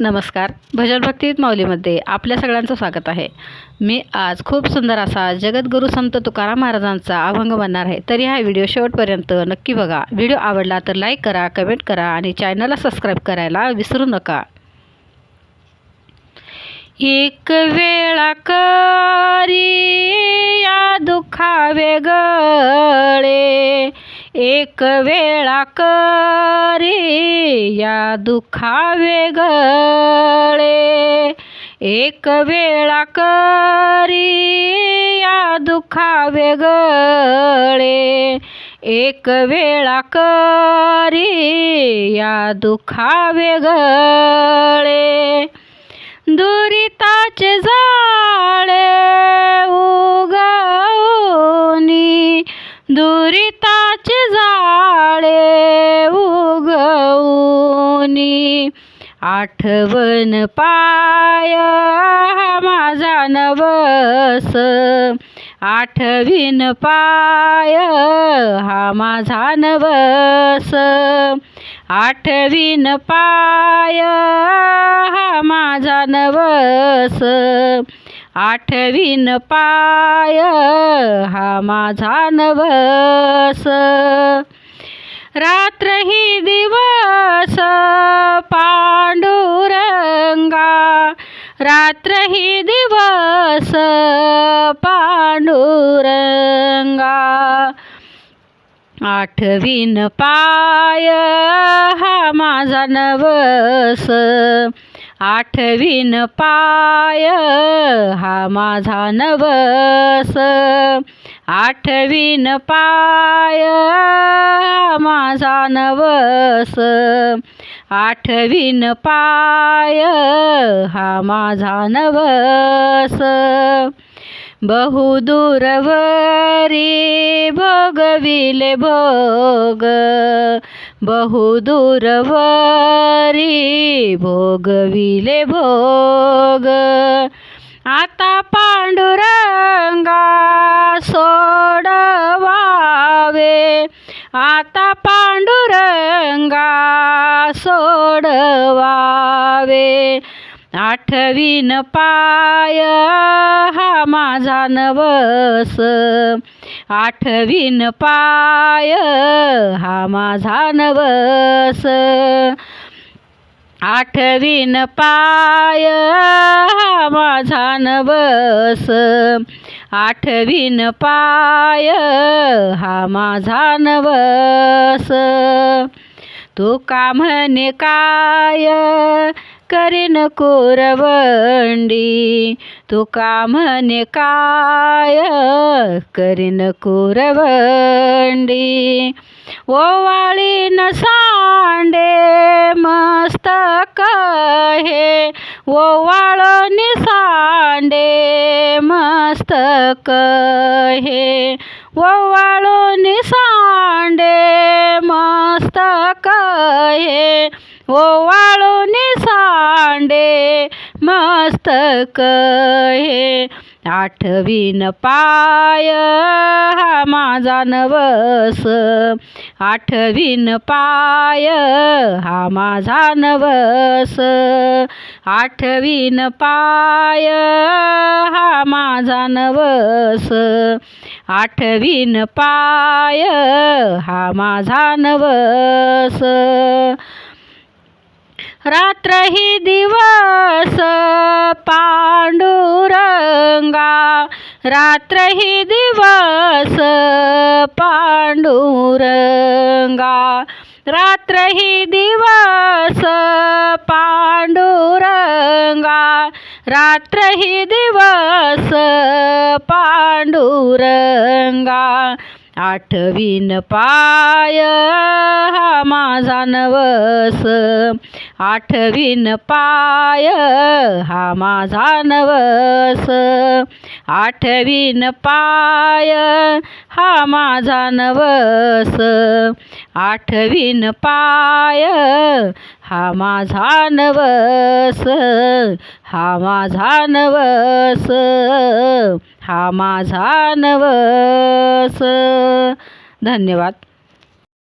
नमस्कार. भजन भक्तीत माऊलीमध्ये आपल्या सगळ्यांचं स्वागत आहे. मी आज खूप सुंदर असा जगद्गुरू संत तुकाराम महाराजांचा अभंग बनणार आहे. तरी हा व्हिडिओ शेवटपर्यंत नक्की बघा. व्हिडिओ आवडला तर लाईक करा कमेंट करा आणि चॅनलला सबस्क्राईब करायला विसरू नका. एक वेळा करी या दुःखा वेगळे एक वेळा कर दुखावे गळे. वेगळे एक वेळा करी या दुखावे वेगळे एक वेळा करी या दुखावे वेगळे दुरिताचे जा आठवण पाय माझा नवस. आठवीन पाय हा माझा नवस. आठवीन पाय हा माझा नवस. आठवीन पाय हा माझा नवस. रात्र ही दिवस पांडुरंगा रात्र ही दिवस पांडुरंगा. आठवीन पाय हा माझा नवस आठवीन पाय हा माझा नवस. आठवीन पाय माझा नवस. आठवीन पाय हा माझा नवस. बहुदूरवरी भोगविले भोग. बहुदूरवरी भोगविले भोग. आता पांडुरा आता पांडुरंगा सोडवावे. आठवीन पाय हा माझा नवस. आठवीन पाय हा माझा नवस. आठवीन पाय हा माझा नवस. आठवीन पाय हा माझा नवस. तू का म्हणे काय? करीन कोरवंडी तू का म्हणे काय? करीन कोरवंडी ओवाळीन सांडे मस्तक हे ओवाळून सांडे मस्तक हे. ओवाळून सांडे मस्तक हे. ओवाळून सांडे मस्तक हे आठवीन पाय हा माझा नवस. आठवीन पाय हा माझा नवस. आठवीन पाय हा माझा नवस. आठवीन पाय हा माझा नवस. रात्र ही दिवस पांडुरंगा रात्र ही दिवस पांडुरंगा रात्र ही दिवस पांडुरंगा रात्र ही दिवस पांडुरंगा आठवीन पाय हा माझा नवस. आठवीन पाय हा माझा नवस. आठवीन पाय हा माझा नवस. आठवीन पाय. हा माझा नवस. हा माझा नवस. हा माझा नवस. धन्यवाद.